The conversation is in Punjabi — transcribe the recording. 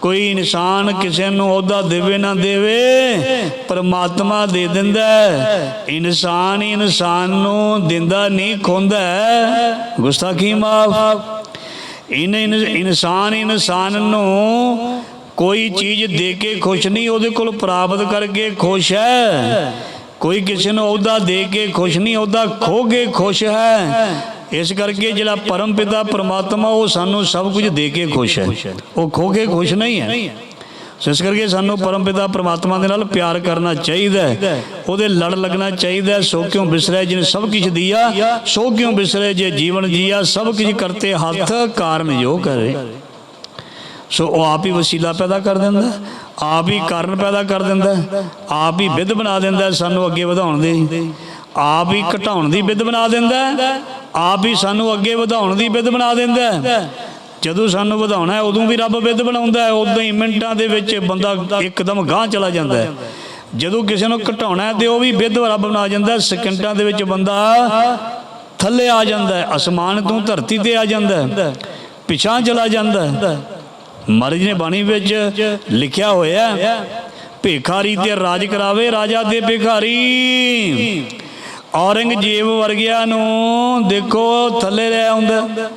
ਕੋਈ ਇਨਸਾਨ ਕਿਸੇ ਨੂੰ ਉਹਦਾ ਦੇਵੇ ਨਾ ਦੇਵੇ, ਪਰਮਾਤਮਾ ਦੇ ਦਿੰਦਾ ਇਨਸਾਨ ਹੀ ਇਨਸਾਨ ਨੂੰ ਦਿੰਦਾ ਨਹੀਂ, ਖੁੰਦਾ ਗੁਸਤਾਖੀ ਮਾਫ। ਇਨ ਇਨ- ਇਨਸਾਨ ਇਨਸਾਨ ਨੂੰ ਕੋਈ ਚੀਜ਼ ਦੇ ਕੇ ਖੁਸ਼ ਨਹੀਂ, ਉਹਦੇ ਕੋਲ ਪ੍ਰਾਪਤ ਕਰਕੇ ਖੁਸ਼ ਹੈ। ਕੋਈ ਕਿਸੇ ਨੂੰ ਅਹੁਦਾ ਦੇ ਕੇ ਖੁਸ਼ ਨਹੀਂ, ਅਹੁਦਾ ਖੋ ਕੇ ਖੁਸ਼ ਹੈ। ਇਸ ਕਰਕੇ ਜਿਹੜਾ ਪਰਮ ਪਿਤਾ ਪ੍ਰਮਾਤਮਾ, ਉਹ ਸਾਨੂੰ ਸਭ ਕੁਝ ਦੇ ਕੇ ਖੁਸ਼ ਹੈ। ਉਹ ਖੋ ਕੇ ਖੁਸ਼ ਨਹੀਂ ਹੈ। ਇਸ ਕਰਕੇ ਸਾਨੂੰ ਪਰਮ ਪਿਤਾ ਪ੍ਰਮਾਤਮਾ ਦੇ ਨਾਲ ਪਿਆਰ ਕਰਨਾ ਚਾਹੀਦਾ ਹੈ। ਉਹਦੇ ਲੜ ਲੱਗਣਾ ਚਾਹੀਦਾ ਹੈ। ਸੋ ਕਿਉਂ ਬਿਸਰੇ ਜਿਨੇ ਸਭ ਕੁਝ ਦਿਆ, ਸੋ ਕਿਉਂ ਬਿਸਰੇ ਜੇ ਜੀਵਨ ਜੀਆ, ਸਭ ਕੁਝ ਕਰਤੇ ਹੱਥ ਕਾਰਨ ਜੋ ਕਰੇ। ਸੋ ਉਹ ਆਪ ਹੀ ਵਸੀਲਾ ਪੈਦਾ ਕਰ ਦਿੰਦਾ, ਆਪ ਹੀ ਕਾਰਨ ਪੈਦਾ ਕਰ ਦਿੰਦਾ, ਆਪ ਹੀ ਵਿਧ ਬਣਾ ਦਿੰਦਾ ਸਾਨੂੰ ਅੱਗੇ ਵਧਾਉਣ ਦੀ। ਆਪ ਹੀ ਘਟਾਉਣ ਦੀ ਵਿਧ ਬਣਾ ਦਿੰਦਾ, ਆਪ ਹੀ ਸਾਨੂੰ ਅੱਗੇ ਵਧਾਉਣ ਦੀ ਵਿਧ ਬਣਾ ਦਿੰਦਾ। ਜਦੋਂ ਸਾਨੂੰ ਵਧਾਉਣਾ ਹੈ, ਉਦੋਂ ਵੀ ਰੱਬ ਵਿਧ ਬਣਾਉਂਦਾ ਹੈ, ਉਦੋਂ ਹੀ ਮਿੰਟਾਂ ਦੇ ਵਿੱਚ ਬੰਦਾ ਇੱਕਦਮ ਗਾਂਹ ਚਲਾ ਜਾਂਦਾ ਹੈ। ਜਦੋਂ ਕਿਸੇ ਨੂੰ ਘਟਾਉਣਾ ਹੈ ਤੇ ਉਹ ਵੀ ਵਿਧ ਰੱਬ ਬਣਾ ਜਾਂਦਾ, ਸਕਿੰਟਾਂ ਦੇ ਵਿੱਚ ਬੰਦਾ ਥੱਲੇ ਆ ਜਾਂਦਾ ਹੈ, ਅਸਮਾਨ ਤੋਂ ਧਰਤੀ ਤੇ ਆ ਜਾਂਦਾ ਹੈ ਪਿਛਾਂ ਚਲਾ ਜਾਂਦਾ ਹੈ। ਮਹਾਰਾਜ ਨੇ ਬਾਣੀ ਵਿੱਚ ਲਿਖਿਆ ਹੋਇਆ ਭਿਖਾਰੀ ਤੇ ਰਾਜ ਕਰਾਵੇ, ਰਾਜਾ ਤੇ ਭਿਖਾਰੀ। ਔਰੰਗਜ਼ੇਬ ਵਰਗਿਆਂ ਨੂੰ ਦੇਖੋ ਥੱਲੇ ਰਹਿ ਆਉਂਦਾ।